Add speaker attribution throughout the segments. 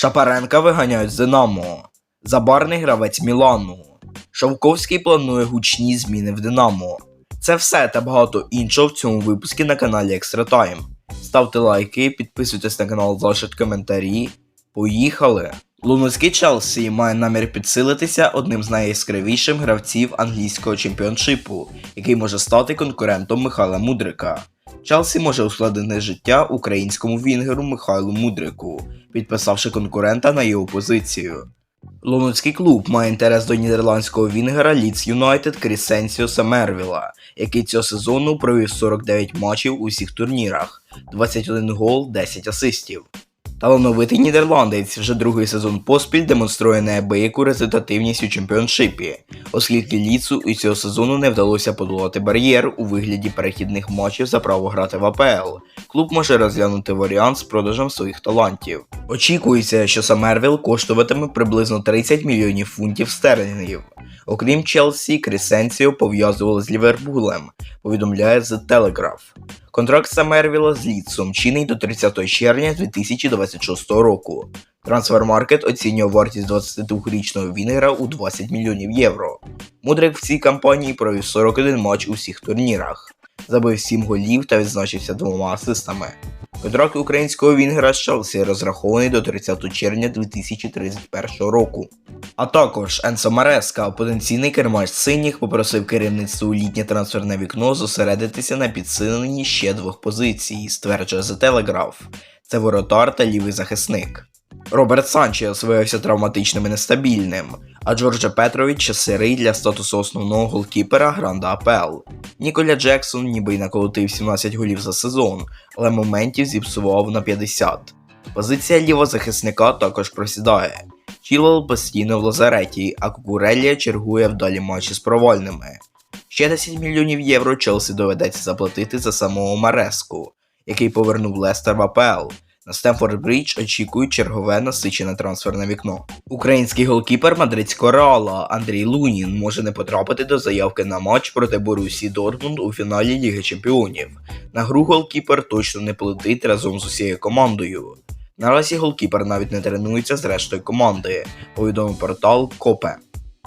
Speaker 1: Шапаренка виганяють з Динамо. Забарний гравець Мілану. Шовковський планує гучні зміни в Динамо. Це все та багато іншого в цьому випуску на каналі Extra Time. Ставте лайки, підписуйтесь на канал, залишіть коментарі. Поїхали! Луноцький Челсі має намір підсилитися одним з найяскравіших гравців англійського чемпіоншипу, який може стати конкурентом Михайла Мудрика. Челсі може ускладнити життя українському вінгеру Михайлу Мудрику, підписавши конкурента на його позицію. Лондонський клуб має інтерес до нідерландського вінгера Ліц Юнайтед Крісенсіо Мервіла, який цього сезону провів 49 матчів у всіх турнірах, 21 гол, 10 асистів. Талановитий нідерландець вже другий сезон поспіль демонструє неабияку результативність у чемпіоншипі, оскільки ліцу і цього сезону не вдалося подолати бар'єр у вигляді перехідних матчів за право грати в АПЛ. Клуб може розглянути варіант з продажем своїх талантів. Очікується, що Самервіл коштуватиме приблизно 30 мільйонів фунтів стерлінгів. Окрім Челсі, Крісенсіо пов'язували з Ліверпулем, повідомляє The Telegraph. Контракт Самервіла з Лідсом чинний до 30 червня 2026 року. Трансфермаркет оцінює вартість 22-річного Вінгера у 20 мільйонів євро. Мудрик в цій кампанії провів 41 матч у всіх турнірах, забив 7 голів та відзначився двома асистами. Контракт українського Вінгера з Челсі розрахований до 30 червня 2031 року. А також Енсо Мареска, потенційний кермач синіх, попросив керівництво у літнє трансферне вікно зосередитися на підсиленні ще двох позицій, стверджує The Telegraph. Це воротар та лівий захисник. Роберт Санчес виявився травматичним і нестабільним, а Джорджа Петрович сирий для статусу основного голкіпера Гранда АПЛ. Ніколя Джексон ніби й наколотив 17 голів за сезон, але моментів зіпсував на 50. Позиція лівозахисника також просідає. Чілвел постійно в лазареті, а Кукурелія чергує вдалі матчі з провальними. Ще 10 мільйонів євро Челсі доведеться заплатити за самого Мареску, який повернув Лестер в АПЛ. На Стемфорд Брідж очікують чергове насичене трансферне вікно. Український голкіпер мадридського Реала Андрій Лунін може не потрапити до заявки на матч проти Борусі Дортмунд у фіналі Ліги Чемпіонів. На гру голкіпер точно не полетить разом з усією командою. Наразі голкіпер навіть не тренується з рештою команди, повідомив портал Копе.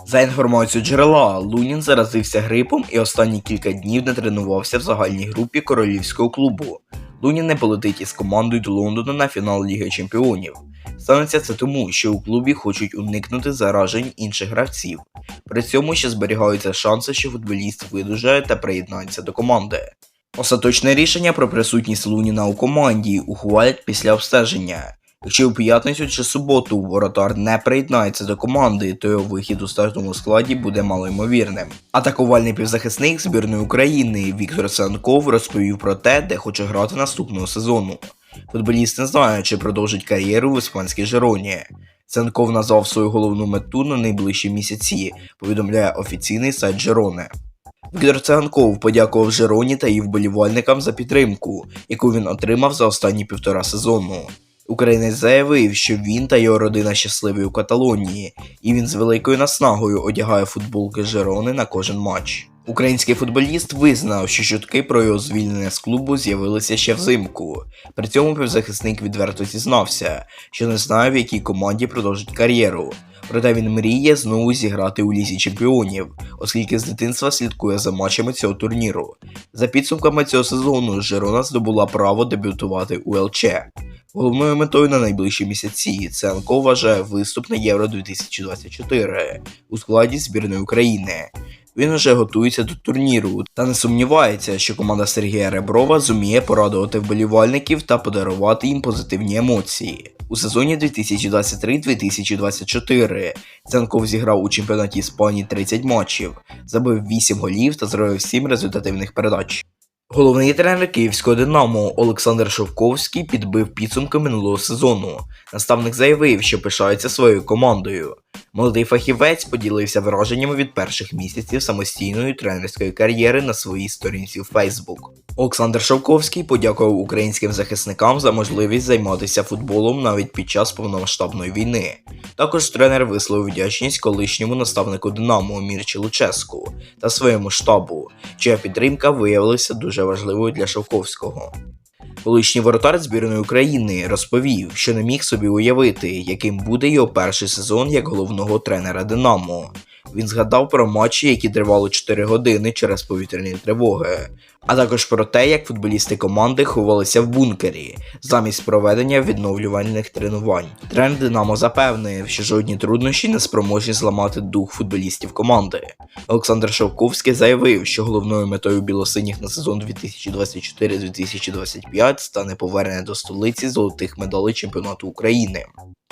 Speaker 1: За інформацією джерела, Лунін заразився грипом і останні кілька днів не тренувався в загальній групі королівського клубу. Лунін не полетить із командою до Лондона на фінал Ліги Чемпіонів. Станеться це тому, що у клубі хочуть уникнути заражень інших гравців. При цьому ще зберігаються шанси, що футболіст видужає та приєднається до команди. Остаточне рішення про присутність Луніна у команді ухвалять після обстеження. Якщо у п'ятницю чи суботу воротар не приєднається до команди, то його вихід у стартовому складі буде малоймовірним. Атакувальний півзахисник збірної України Віктор Санков розповів про те, де хоче грати наступного сезону. Футболіст не знає, чи продовжить кар'єру в іспанській Жероні. Санков назвав свою головну мету на найближчі місяці, повідомляє офіційний сайт Жерони. Віктор Циганков подякував Жероні та її вболівальникам за підтримку, яку він отримав за останні півтора сезону. Українець заявив, що він та його родина щасливі у Каталонії, і він з великою наснагою одягає футболки Жерони на кожен матч. Український футболіст визнав, що чутки про його звільнення з клубу з'явилися ще взимку. При цьому півзахисник відверто зізнався, що не знає, в якій команді продовжить кар'єру. Проте він мріє знову зіграти у лізі чемпіонів, оскільки з дитинства слідкує за матчами цього турніру. За підсумками цього сезону Жерона здобула право дебютувати у ЛЧ. Головною метою на найближчі місяці Ценко вважає виступ на Євро 2024 у складі збірної України. Він уже готується до турніру та не сумнівається, що команда Сергія Реброва зуміє порадувати вболівальників та подарувати їм позитивні емоції. У сезоні 2023-2024 Ценков зіграв у чемпіонаті Іспанії 30 матчів, забив 8 голів та зробив 7 результативних передач. Головний тренер київського Динамо Олександр Шовковський підбив підсумки минулого сезону. Наставник заявив, що пишається своєю командою. Молодий фахівець поділився враженнями від перших місяців самостійної тренерської кар'єри на своїй сторінці в Facebook. Олександр Шовковський подякував українським захисникам за можливість займатися футболом навіть під час повномасштабної війни. Також тренер висловив вдячність колишньому наставнику Динамо Мірчі Луческу та своєму штабу, чия підтримка виявилася дуже важливою для Шовковського. Колишній воротар збірної України розповів, що не міг собі уявити, яким буде його перший сезон як головного тренера Динамо. Він згадав про матчі, які тривали 4 години через повітряні тривоги, а також про те, як футболісти команди ховалися в бункері замість проведення відновлювальних тренувань. Тренер Динамо запевнив, що жодні труднощі не спроможні зламати дух футболістів команди. Олександр Шовковський заявив, що головною метою білосиніх на сезон 2024-2025 стане повернення до столиці золотих медалей чемпіонату України.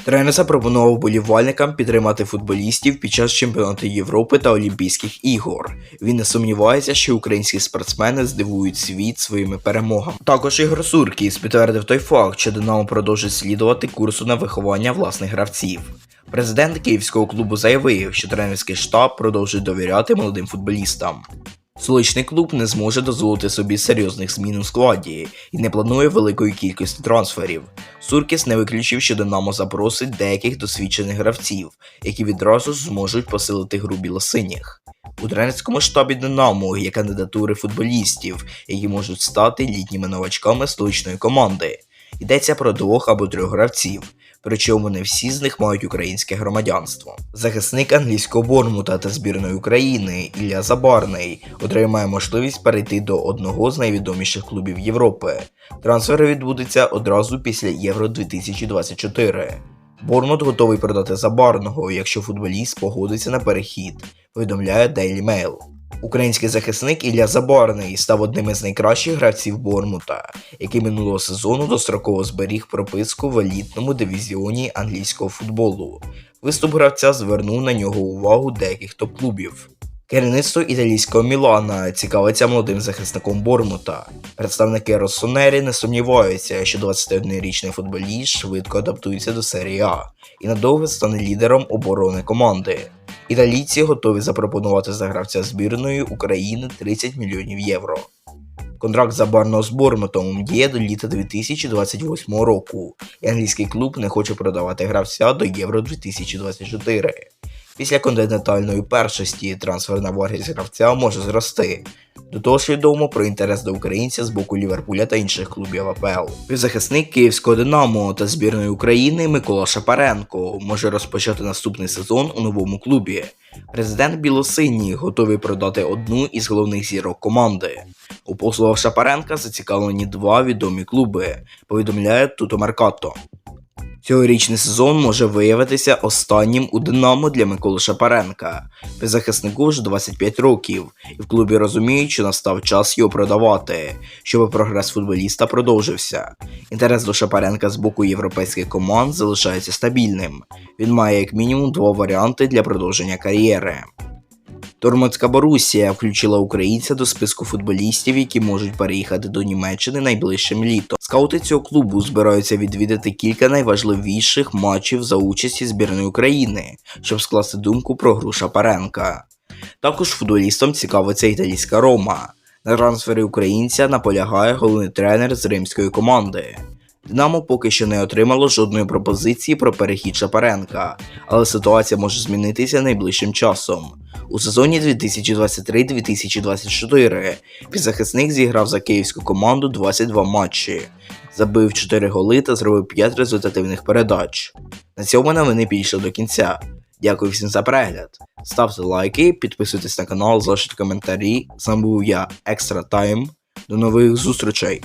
Speaker 1: Тренер запропонував болівальникам підтримати футболістів під час чемпіонату Європи та Олімпійських ігор. Він не сумнівається, що українські спортсмени здивують світ своїми перемогами. Також Ігор Суркіс підтвердив той факт, що Динамо продовжить слідувати курсу на виховання власних гравців. Президент київського клубу заявив, що тренерський штаб продовжить довіряти молодим футболістам. Столичний клуб не зможе дозволити собі серйозних змін у складі і не планує великої кількості трансферів. Суркіс не виключив, що Динамо запросить деяких досвідчених гравців, які відразу зможуть посилити гру білосиніх. У тренерському штабі Динамо є кандидатури футболістів, які можуть стати літніми новачками столичної команди. Йдеться про двох або трьох гравців, причому не всі з них мають українське громадянство. Захисник англійського Бормута та збірної України Ілля Забарний отримає можливість перейти до одного з найвідоміших клубів Європи. Трансфер відбудеться одразу після Євро 2024. Бормут готовий продати Забарного, якщо футболіст погодиться на перехід, повідомляє Daily Mail. Український захисник Ілля Забарний став одним із найкращих гравців Бормута, який минулого сезону достроково зберіг прописку в елітному дивізіоні англійського футболу. Виступ гравця звернув на нього увагу деяких топ-клубів. Керівництво італійського Мілана цікавиться молодим захисником Бормута. Представники Россонері не сумніваються, що 21-річний футболіст швидко адаптується до серії А і надовго стане лідером оборони команди. Італійці готові запропонувати за гравця збірної України 30 мільйонів євро. Контракт Забарного з Бормутом діє до літа 2028 року, і англійський клуб не хоче продавати гравця до Євро 2024. Після континентальної першості трансферна вартість гравця може зрости. До того ж відомо про інтерес до українця з боку Ліверпуля та інших клубів АПЛ. Півзахисник київського Динамо та збірної України Микола Шапаренко може розпочати наступний сезон у новому клубі. Президент Білосині готовий продати одну із головних зірок команди. У послугах Шапаренка зацікавлені два відомі клуби, повідомляє Туто Меркато. Цьогорічний сезон може виявитися останнім у Динамо для Миколи Шапаренка. Захиснику вже 25 років, і в клубі розуміють, що настав час його продавати, щоб прогрес футболіста продовжився. Інтерес до Шапаренка з боку європейських команд залишається стабільним. Він має як мінімум два варіанти для продовження кар'єри. Тормоцька Борусія включила українця до списку футболістів, які можуть переїхати до Німеччини найближчим літом. Скаути цього клубу збираються відвідати кілька найважливіших матчів за участі збірної України, щоб скласти думку про гру Шапаренка. Також футболістам цікавиться італійська Рома. На трансфері українця наполягає головний тренер з римської команди. Динамо поки що не отримало жодної пропозиції про перехід Шапаренка, але ситуація може змінитися найближчим часом. У сезоні 2023-2024 півзахисник зіграв за київську команду 22 матчі, забив 4 голи та зробив 5 результативних передач. На цьому новини підійшли до кінця. Дякую всім за перегляд. Ставте лайки, підписуйтесь на канал, залишайте коментарі. З був я, Екстра Тайм. До нових зустрічей!